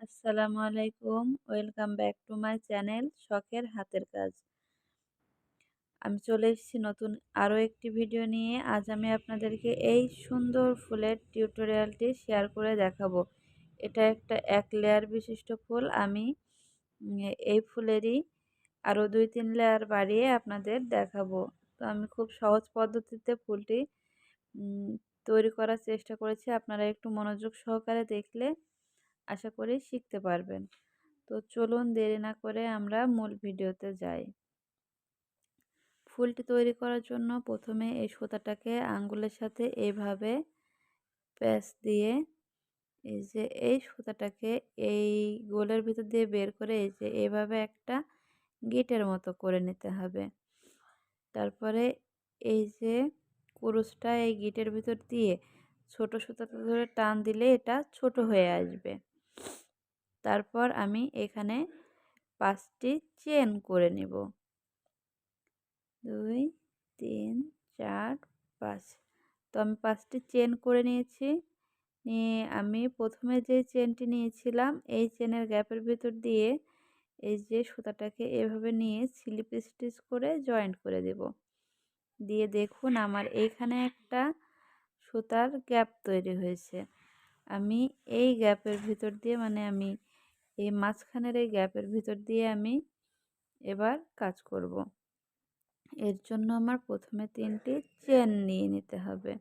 আসসালামু আলাইকুম। Welcome back to my channel শখের হাতের কাজ। আমি চলে এসেছি নতুন আরও একটি ভিডিও নিয়ে। আজ আমি আপনাদেরকে এই সুন্দর ফুলের টিউটোরিয়ালটি শেয়ার করে দেখাবো। এটা একটা এক লেয়ার বিশিষ্ট ফুল। আমি এই ফুলেরই আরও দুই, তিন লেয়ার বাড়িয়ে আপনাদের দেখাবো। তো আমি খুব সহজ পদ্ধতিতে ফুলটি তৈরি করার চেষ্টা করেছি। আপনারা একটু মনোযোগ সহকারে দেখলে আশা করি শিখতে পারবেন। তো চলুন দেরি না করে আমরা মূল ভিডিওতে যাই। ফুলটি তৈরি করার জন্য প্রথমে এই সুতাটাকে আঙ্গুলের সাথে এইভাবে প্যাচ দিয়ে এই যে এই সুতাটাকে এই গোলের ভিতর দিয়ে বের করে এই যে এভাবে একটা গিটের মতো করে নিতে হবে। তারপরে এই যে কুরুশটা এই গিটের ভিতর দিয়ে ছোট সুতাটা ধরে টান দিলে এটা ছোট হয়ে আসবে। তারপর আমি এখানে পাঁচটি চেন করে নেব। দুই, তিন, চার, পাঁচ। তো আমি পাঁচটি চেন করে নিয়েছি। নিয়ে আমি প্রথমে যে চেনটি নিয়েছিলাম, এই চেনের গ্যাপের ভিতর দিয়ে এই যে সুতাটাকে এভাবে নিয়ে স্লিপ স্টিচ করে জয়েন্ট করে দেব। দিয়ে দেখুন আমার এইখানে একটা সুতার গ্যাপ তৈরি হয়েছে। আমি এই গ্যাপের ভিতর দিয়ে মানে আমি এই মাঝখানের এই গ্যাপের ভিতর দিয়ে আমি এবার কাজ করব। এর জন্য আমার প্রথমে তিনটি চেন নিয়ে নিতে হবে।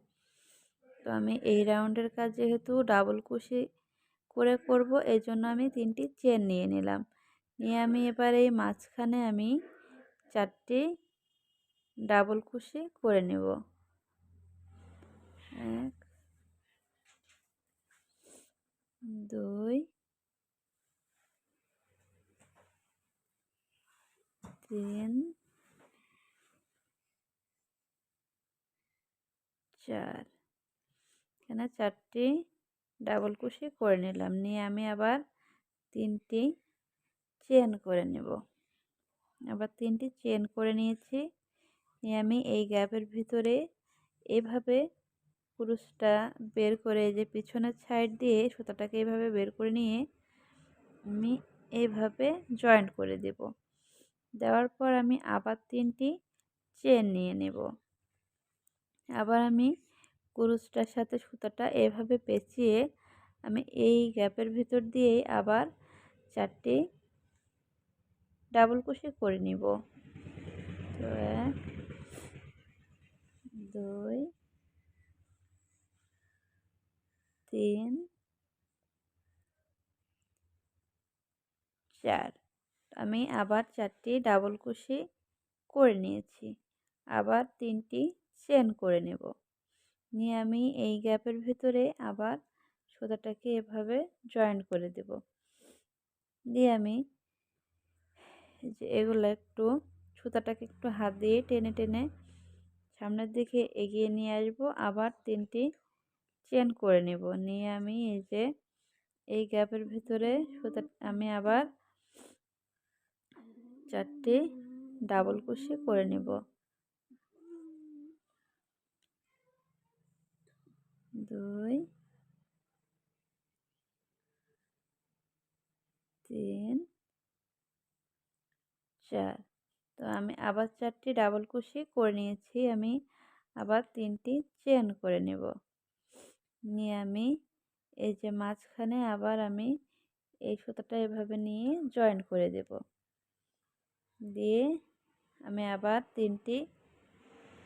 তো আমি এই রাউন্ডের কাজ যেহেতু ডাবল কুশি করে করব, এই জন্য আমি তিনটি চেন নিয়ে নিলাম। নিয়ে আমি এবার এই মাঝখানে আমি চারটি ডাবল কুশি করে নেব এক দুই, তিন, চার। এখানে চারটি ডাবল কুশি করে নিলাম। নিয়ে আমি আবার তিনটি চেন করে নেব। আবার তিনটি চেন করে নিয়েছি। নিয়ে আমি এই গ্যাপের ভিতরে এভাবে পুরুষটা বের করে যে পিছনের সাইড দিয়ে সুতাটাকে এইভাবে বের করে নিয়ে আমি এইভাবে জয়েন্ট করে দেব। দেওয়ার পর আমি আবার তিনটি চেন নিয়ে নেব। আবার আমি কুরুশটার সাথে সুতাটা এভাবে পেঁচিয়ে আমি এই গ্যাপের ভিতর দিয়েই আবার চারটি ডাবল কুশি করে নিব। তো এক, দুই তিন চার আমি আবার চারটি ডাবল কুশি করে নিয়েছি। আবার তিনটি চেন করে নেব। নিয়ে আমি এই গ্যাপের ভিতরে আবার সুতাটাকে এভাবে জয়েন করে দেব। দিয়ে আমি যে এগুলো একটু সুতাটাকে একটু হাত দিয়ে টেনে টেনে সামনের দিকে এগিয়ে নিয়ে আসব। আবার তিনটি চেন করে নেব। নিয়ে আমি এই যে, এই গ্যাপের ভিতরে সুতা, আমি আবার চারটি ডাবল কুশি করে নেব। দুই, তিন, চার। তো আমি আবার চারটি ডাবল কুশি করে নিয়েছি। আমি আবার তিনটি চেন করে নেব। নিয়ে আমি এই যে মাঝখানে আবার আমি এই সুতাটা এভাবে নিয়ে জয়েন করে দেব। দিয়ে আমি আবার তিনটি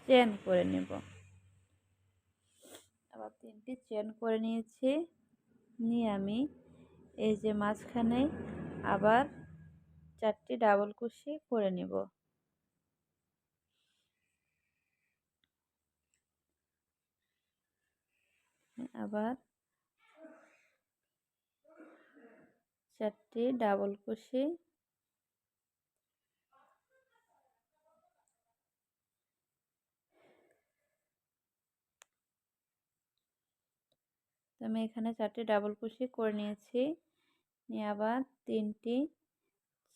চেন করে নেব। আবার তিনটি চেন করে নিয়েছি। নিয়ে আমি এই যে মাঝখানে আবার চারটি ডাবল কুশি করে নেব। আবার চারটি ডাবল কুশি তো আমি এখানে চারটি ডাবল কুশি করে নিয়েছি। নিয়ে আবার তিনটি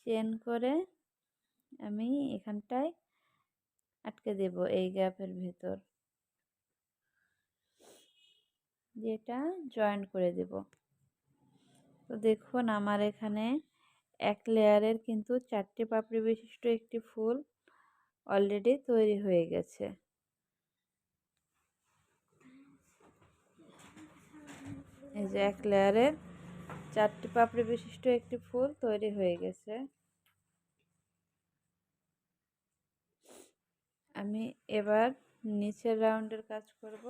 চেন করে আমি এখানটায় আটকে দেব এই গ্যাপের ভেতর। যেটা জয়েন করে দেব। তো দেখুন আমার এখানে এক লেয়ারের কিন্তু চারটে পাপড়ি বিশিষ্ট একটি ফুল অলরেডি তৈরি হয়ে গেছে। এই যে এক লেয়ারের চারটি পাপড়ি বিশিষ্ট একটি ফুল তৈরি হয়ে গেছে। আমি এবার নিচের রাউন্ডের কাজ করব।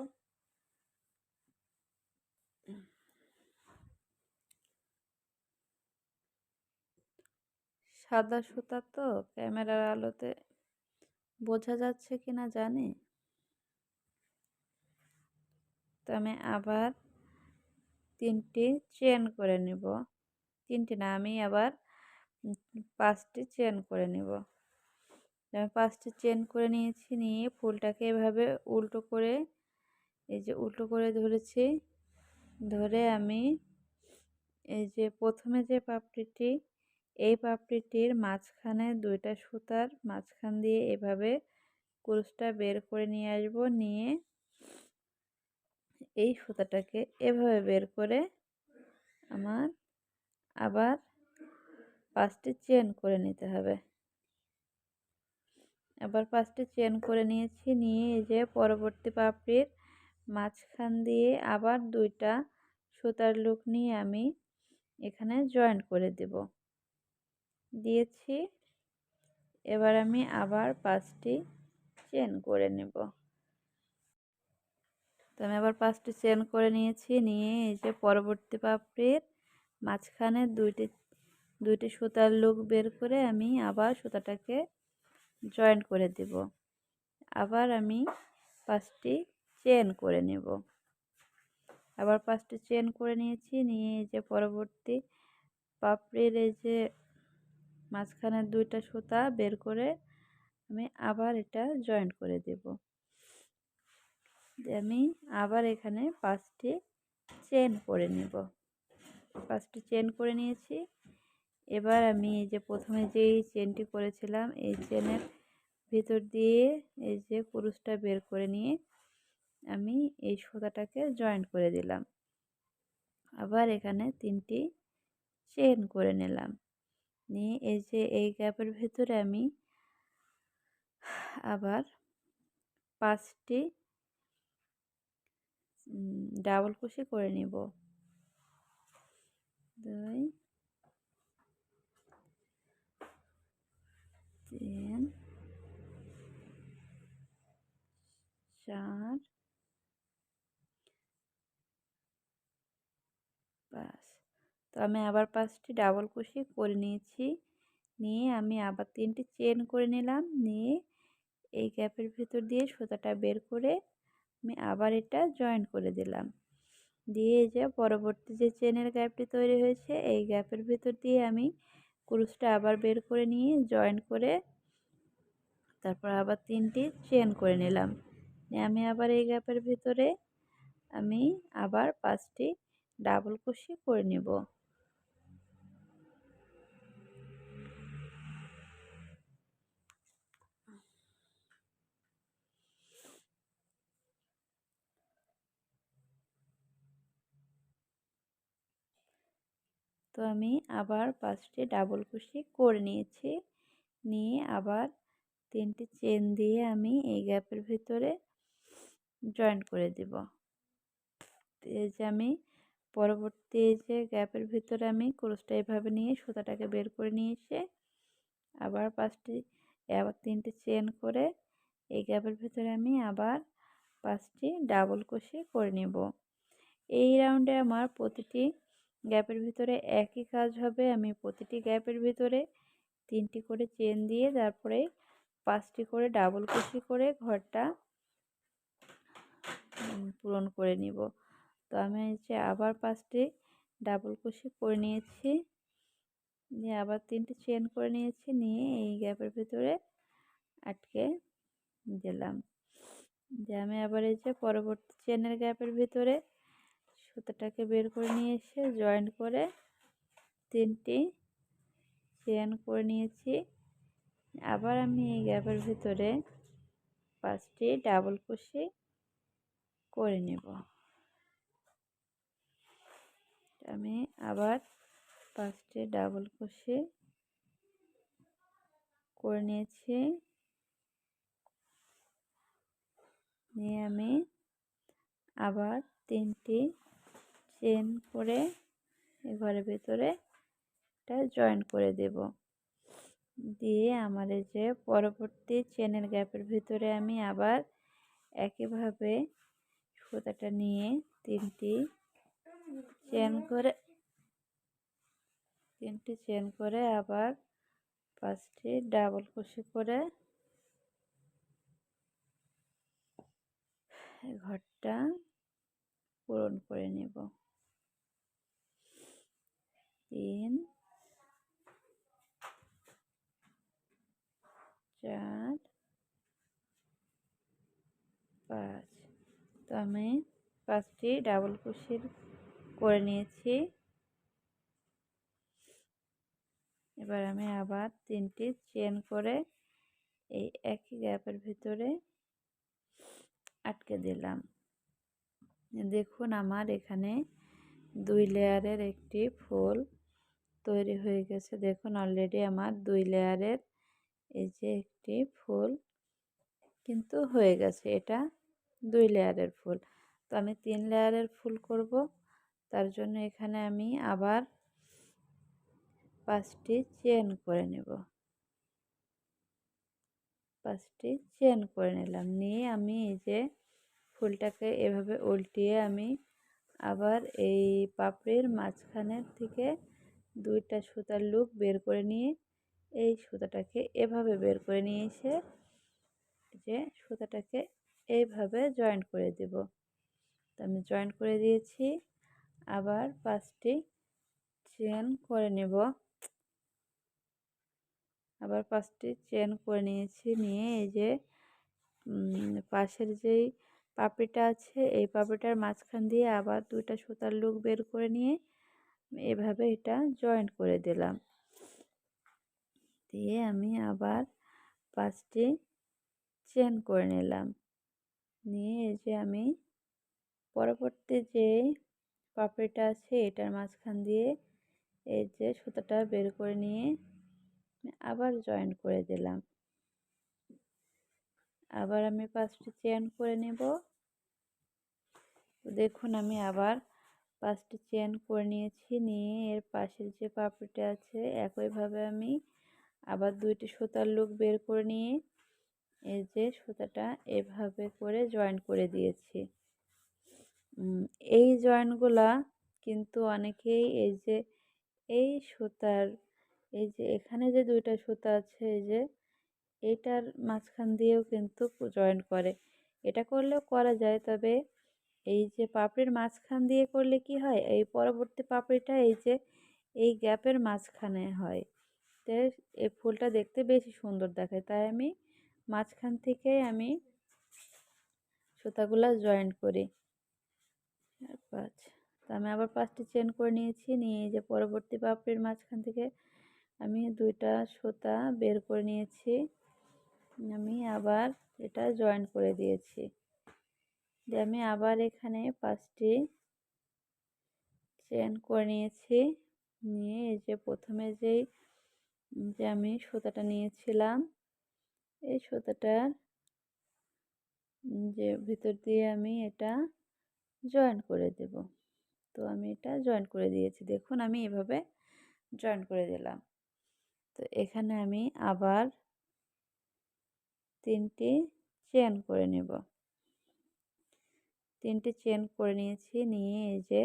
সাদা সুতা তো, ক্যামেরার আলোতে বোঝা যাচ্ছে কি না জানি। তো আমি আবার তিনটি চেন করে নেব। তিনটি না, আমি আবার পাঁচটি চেন করে নেব। আমি পাঁচটি চেন করে নিয়েছি, নিয়ে ফুলটাকে এভাবে উল্টো করে, এই যে উল্টো করে ধরেছি, ধরে আমি এই যে প্রথমে যে পাপড়িটি এই পাপড়িটির মাঝখানে দুইটা সুতার মাঝখান দিয়ে এভাবে কুরুশটা বের করে নিয়ে আসব। নিয়ে এই সুতাটাকে এভাবে বের করে আমার আবার পাঁচটি চেন করে নিতে হবে। আবার পাঁচটি চেন করে নিয়েছি। নিয়ে এই যে পরবর্তী পাপড়ির মাঝখান দিয়ে আবার দুইটা সুতার লুক নিয়ে আমি এখানে জয়েন্ট করে দেব। দিয়েছি। এবার আমি আবার পাঁচটি চেন করে নেব। তো আমি আবার পাঁচটি চেন করে নিয়েছি। নিয়ে এই যে পরবর্তী পাপড়ির মাঝখানে দুইটি দুইটি সুতার লুক বের করে আমি আবার সুতাটাকে জয়েন্ট করে দেব। আবার আমি পাঁচটি চেন করে নেব। আবার পাঁচটি চেন করে নিয়েছি। নিয়ে এই যে পরবর্তী পাপড়ির এই যে মাঝখানে দুইটা সুতা বের করে আমি আবার এটা জয়েন্ট করে দেব। আমি আবার এখানে পাঁচটি চেন করে নেব। পাঁচটি চেন করে নিয়েছি। এবার আমি এই যে প্রথমে যেই চেনটি করেছিলাম, এই চেনের ভিতর দিয়ে এই যে কুরুশটা বের করে নিয়ে আমি এই সুতাটাকে জয়েন্ট করে দিলাম। আবার এখানে তিনটি চেন করে নিলাম। নিয়ে এই যে এই গ্যাপের ভিতরে আমি আবার পাঁচটি ডাবল কুশি করে নিব। দুই, তিন, চার পাঁচ তো আমি আবার পাঁচটি ডাবল কুশি করে নিয়েছি। নিয়ে আমি আবার তিনটি চেন করে নিলাম। নিয়ে এই গ্যাপের ভিতর দিয়ে সুতাটা বের করে আমি আবার এটা জয়েন করে দিলাম। দিয়ে যে পরবর্তী যে চেনের গ্যাপটি তৈরি হয়েছে, এই গ্যাপের ভিতর দিয়ে আমি কুরুশটা আবার বের করে নিয়ে জয়েন করে তারপর আবার তিনটি চেন করে নিলাম। আমি আবার এই গ্যাপের ভিতরে আমি আবার পাঁচটি ডাবল কুশি করে নিব। তো আমি আবার পাঁচটি ডাবল কুশি করে নিয়েছি। নিয়ে আবার তিনটি চেন দিয়ে আমি এই গ্যাপের ভিতরে জয়েন্ট করে দেব। এই যে আমি পরবর্তী যে গ্যাপের ভিতরে আমি ক্রোসটা এভাবে নিয়ে সুতাটাকে বের করে নিয়ে এসে আবার পাঁচটি আবার তিনটি চেন করে এই গ্যাপের ভিতরে আমি আবার পাঁচটি ডাবল কুশি করে নেব। এই রাউন্ডে আমার প্রতিটি গ্যাপের ভিতরে একই কাজ হবে। আমি প্রতিটি গ্যাপের ভিতরে তিনটি করে চেন দিয়ে তারপরে পাঁচটি করে ডাবল কুশি করে ঘরটা পূরণ করে নিব। তো আমি হচ্ছে আবার পাঁচটি ডাবল কুশি করে নিয়েছি। দিয়ে আবার তিনটি চেন করে নিয়েছি। নিয়ে এই গ্যাপের ভিতরে আটকে দিলাম। যে আমি আবার এই যে পরবর্তী চেনের গ্যাপের ভিতরে সুতোটাকে বের করে নিয়ে এসে জয়েন্ট করে তিনটি চেন করে নিয়েছি। আবার আমি এই গ্যাপের ভিতরে পাঁচটি ডাবল কুশি করে নেব। আমি আবার পাঁচটি ডাবল কুশি করে নিয়েছি। নিয়ে আমি আবার তিনটি চেন করে ঘরের ভেতরে এটা জয়েন করে দেব। দিয়ে আমার এই যে পরবর্তী চেনের গ্যাপের ভিতরে আমি আবার একইভাবে সুতাটা নিয়ে তিনটি চেন করে, তিনটি চেন করে আবার পাঁচটি ডাবল কুশি করে ঘরটা পূরণ করে নেব। তিন চার পাঁচ তো আমি পাঁচটি ডাবল কুশির করে নিয়েছি। এবার আমি আবার তিনটি চেন করে এই একই গ্যাপের ভিতরে আটকে দিলাম। দেখুন আমার এখানে দুই লেয়ারের একটি ফুল তৈরি হয়ে গেছে। দেখুন অলরেডি আমার দুই লেয়ারের এই যে একটি ফুল কিন্তু হয়ে গেছে। এটা দুই লেয়ারের ফুল। তো আমি তিন লেয়ারের ফুল করব। তার জন্য এখানে আমি আবার পাঁচটি চেন করে নেব। পাঁচটি চেন করে নিলাম। নিয়ে আমি এই যে ফুলটাকে এভাবে উল্টিয়ে আমি আবার এই পাপড়ির মাঝখানের থেকে দুইটা সুতার লুপ বের করে নিয়ে এই সুতাটাকে এভাবে বের করে নিয়ে এসে যে সুতাটাকে এইভাবে জয়েন্ট করে দেব। তো আমি জয়েন্ট করে দিয়েছি। আবার পাঁচটি চেন করে নেব। আবার পাঁচটি চেন করে নিয়েছি নিয়ে এই যে পাশের যেই পাপড়িটা আছে, এই পাপড়িটার মাঝখান দিয়ে আবার দুইটা সুতার লুক বের করে নিয়ে এভাবে এটা জয়েন্ট করে দিলাম। দিয়ে আমি আবার পাঁচটি চেন করে নিলাম। নিয়ে এই যে আমি পরবর্তী যে পাপড়িটা আছে, এটার মাঝখান দিয়ে এই যে সুতাটা বের করে নিয়ে আবার জয়েন করে দিলাম। আবার আমি পাঁচটি চেন করে নেব। দেখুন আমি আবার পাঁচটি চেন করে নিয়েছি, নিয়ে এর পাশের যে পাপড়িটা আছে, একইভাবে আমি আবার দুইটি সুতার লুক বের করে নিয়ে এই যে সুতাটা এভাবে করে জয়েন করে দিয়েছি। এই জয়েন্টগুলা কিন্তু অনেকেই এই যে, এই সুতার, এই যে এখানে যে দুইটা সুতা আছে, এই যে এইটার মাঝখান দিয়েও কিন্তু জয়েন করে। এটা করলেও করা যায়, তবে এই যে পাপড়ির মাঝখান দিয়ে করলে কি হয়? এই পরবর্তী পাপড়িটা এই যে, এই গ্যাপের মাঝখানে হয়। তো এই ফুলটা দেখতে বেশি সুন্দর দেখায়। তাই আমি মাঝখান থেকে আমি সুতাগুলো জয়েন্ট করি। পাঁচ। তো আমি আবার পাঁচটি চেন করে নিয়েছি। নিয়ে যে পরবর্তী পাপড়ির মাঝখান থেকে আমি দুইটা সুতা বের করে নিয়েছি। আমি আবার এটা জয়েন করে দিয়েছি। দিয়ে আমি আবার এখানে পাঁচটি চেন করে নিয়েছি। নিয়ে এই যে প্রথমে যেই, যে আমি সুতাটা নিয়েছিলাম, এই সুতাটার যে ভিতর দিয়ে আমি এটা জয়েন করে দেব। তো আমি এটা জয়েন করে দিয়েছি। দেখুন, আমি এভাবে জয়েন করে দিলাম। তো এখানে আমি আবার তিনটি চেন করে নেব। তিনটি চেন করে নিয়েছি। নিয়ে এই যে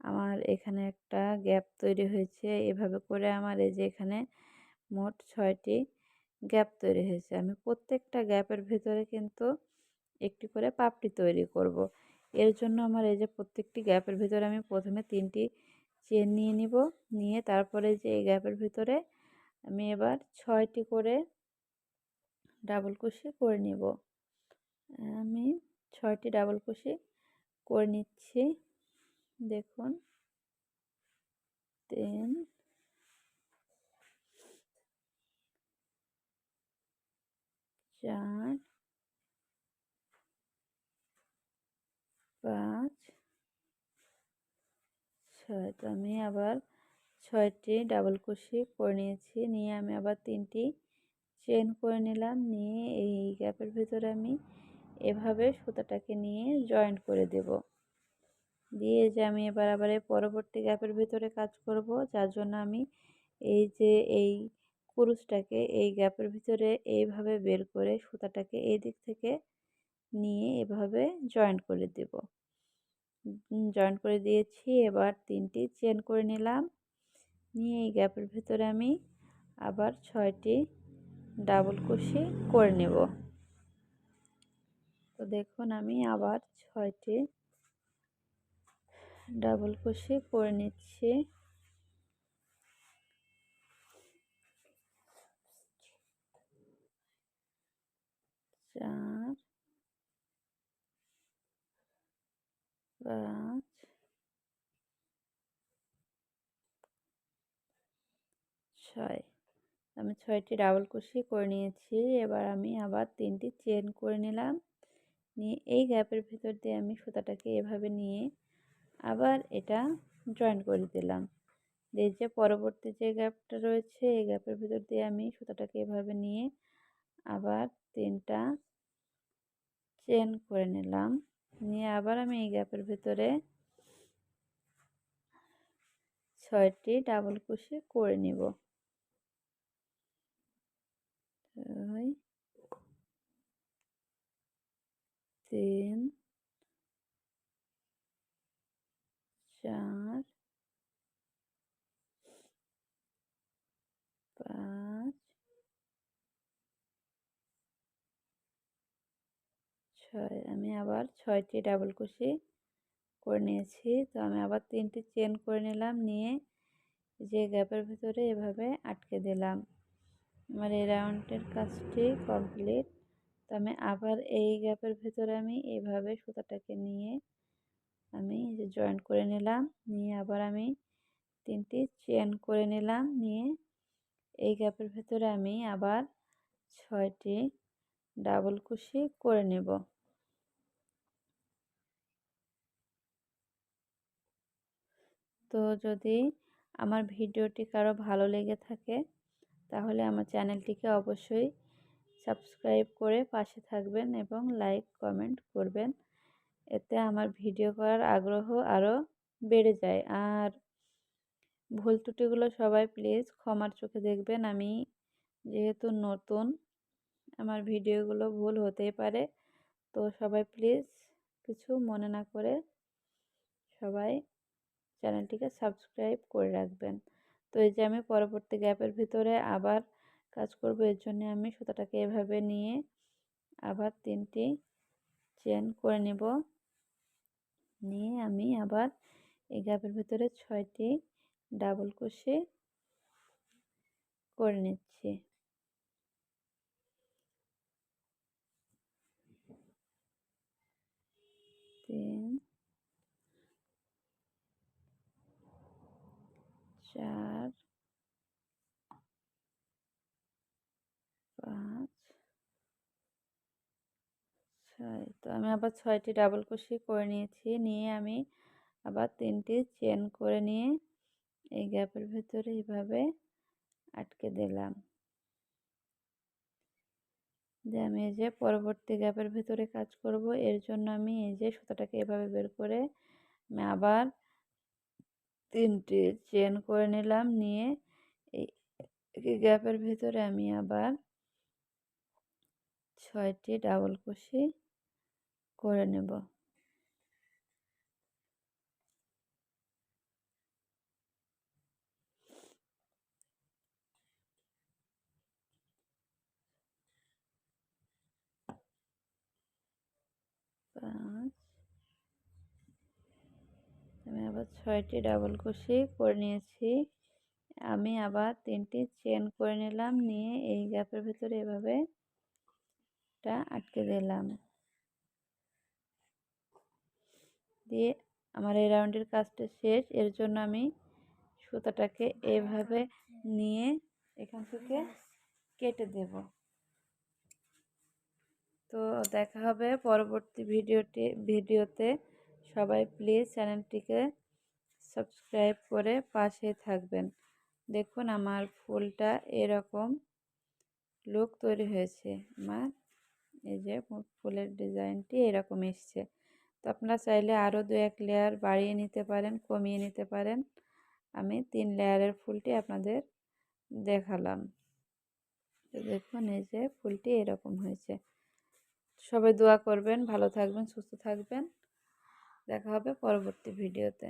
আমার এখানে একটা গ্যাপ তৈরি হয়েছে। এভাবে করে আমার এই যে এখানে মোট ছয়টি গ্যাপ তৈরি হয়েছে। আমি প্রত্যেকটা গ্যাপের ভিতরে কিন্তু একটি করে পাপড়ি তৈরি করব। এর জন্য আমার এই যে প্রত্যেকটি গ্যাপের ভিতরে আমি প্রথমে তিনটি চেন নিয়ে নিব। নিয়ে তারপরে যে এই গ্যাপের ভিতরে আমি এবার ছয়টি করে ডাবল কুশি করে নিব। আমি ছয়টি ডাবল কুশি করে নিচ্ছি। দেখুন। তিন চার, পাঁচ, ছয়। তো আমি আবার ছয়টি ডাবল কুশি করে নিয়েছি। নিয়ে আমি আবার তিনটি চেন করে নিলাম। নিয়ে এই গ্যাপের ভিতরে আমি এভাবে সুতাটাকে নিয়ে জয়েন্ট করে দেব। দিয়ে যে আমি এবার আবার পরবর্তী গ্যাপের ভিতরে কাজ করব, যার জন্য আমি এই যে এই কুরুশটাকে এই গ্যাপের ভিতরে এইভাবে বের করে সুতাটাকে এই দিক থেকে নিয়ে এভাবে জয়েন্ট করে দেব। জয়েন্ট করে দিয়েছি, এবার তিনটি চেন করে নিলাম। নিয়ে এই গ্যাপের ভিতরে আমি আবার ছয়টি ডাবল কুশি করে নেব। তো দেখুন, আমি আবার ছয়টি ডাবল কুশি করে নিচ্ছি। চার, পাঁচ, ছয়। আমি ছয়টি ডাবল কুশি করে নিয়েছি। এবার আমি আবার তিনটি চেন করে নিলাম। নিয়ে এই গ্যাপের ভিতর দিয়ে আমি সুতাটাকে এভাবে নিয়ে আবার এটা জয়েন করে দিলাম। দিয়ে যে পরবর্তী যে গ্যাপটা রয়েছে, এই গ্যাপের ভিতর দিয়ে আমি সুতাটাকে এভাবে নিয়ে আবার তিনটা চেন করে নিলাম। নিয়ে আবার আমি এই গ্যাপের ভিতরে ছয়টি ডাবল কুশি করে নিব দুই তিন চার পাঁচ ছয়, আমি আবার ছয়টি ডাবল কুশি করে নিয়েছি। তো আমি আবার তিনটি চেন করে নিলাম, নিয়ে যে গ্যাপের ভিতরে এভাবে আটকে দিলাম। আমার এই রাউন্ডের কাজটি কমপ্লিট তো আমি আবার এই গ্যাপের ভেতরে আমি এইভাবে সুতাটাকে নিয়ে আমি জয়েন্ট করে নিলাম। নিয়ে আবার আমি তিনটি চেন করে নিলাম। নিয়ে এই গ্যাপের ভেতরে আমি আবার ছয়টি ডাবল কুশি করে নেব। তো যদি আমার ভিডিওটি কারও ভালো লেগে থাকে, তাহলে আমার চ্যানেলটিকে অবশ্যই সাবস্ক্রাইব করে পাশে থাকবেন এবং লাইক, কমেন্ট করবেন। এতে আমার ভিডিও করার আগ্রহ আরও বেড়ে যায়। আর ভুল ত্রুটিগুলো সবাই প্লিজ ক্ষমার চোখে দেখবেন। আমি যেহেতু নতুন, আমার ভিডিওগুলো ভুল হতেই পারে। তো সবাই প্লিজ কিছু মনে না করে সবাই চ্যানেলটিকে সাবস্ক্রাইব করে রাখবেন। তো এই যে আমি পরবর্তী গ্যাপের ভিতরে আবার কাজ করব, এর জন্য আমি সুতাটাকে এভাবে নিয়ে আবার তিনটি চেন করে নেব। নিয়ে আমি আবার এই গ্যাপের ভিতরে ছয়টি ডাবল কুশি করে নিচ্ছি। তিন, চার পাঁচ ছয় তো আমি আবার ছয়টি ডাবল কুশি করে নিয়েছি। নিয়ে আমি আবার তিনটি চেন করে নিয়ে এই গ্যাপের ভেতরে এইভাবে আটকে দিলাম। যে আমি এই যে পরবর্তী গ্যাপের ভেতরে কাজ করব। এর জন্য আমি এই যে সুতাটাকে এভাবে বের করে আমি আবার তিনটি চেন করে নিলাম। নিয়ে এই গ্যাপের ভেতরে আমি আবার ছয়টি ডাবল কুশি করে নেব। পাঁচ। আমি আবার ছয়টি ডাবল কুশি করে নিয়েছি। আমি আবার তিনটি চেন করে নিলাম, নিয়ে এই গ্যাপের ভিতরে এভাবে আটকে দিলাম। দিয়ে আমার এই রাউন্ডের কাজটা শেষ। এর জন্য আমি সুতাটাকে এভাবে নিয়ে এখান থেকে কেটে দেব। তো দেখা হবে পরবর্তী ভিডিওটি, ভিডিওতে। সবাই প্লিজ চ্যানেলটিকে সাবস্ক্রাইব করে পাশে থাকবেন। দেখুন আমার ফুলটা এরকম লুক তৈরি হয়েছে। আমার এই যে ফুলের ডিজাইনটি এরকম এসছে। তো আপনারা চাইলে আরও দু এক লেয়ার বাড়িয়ে নিতে পারেন, কমিয়ে নিতে পারেন। আমি তিন লেয়ারের ফুলটি আপনাদের দেখালাম। তো দেখুন, এই যে ফুলটি এরকম হয়েছে। সবাই দোয়া করবেন, ভালো থাকবেন, সুস্থ থাকবেন। দেখা হবে পরবর্তী ভিডিওতে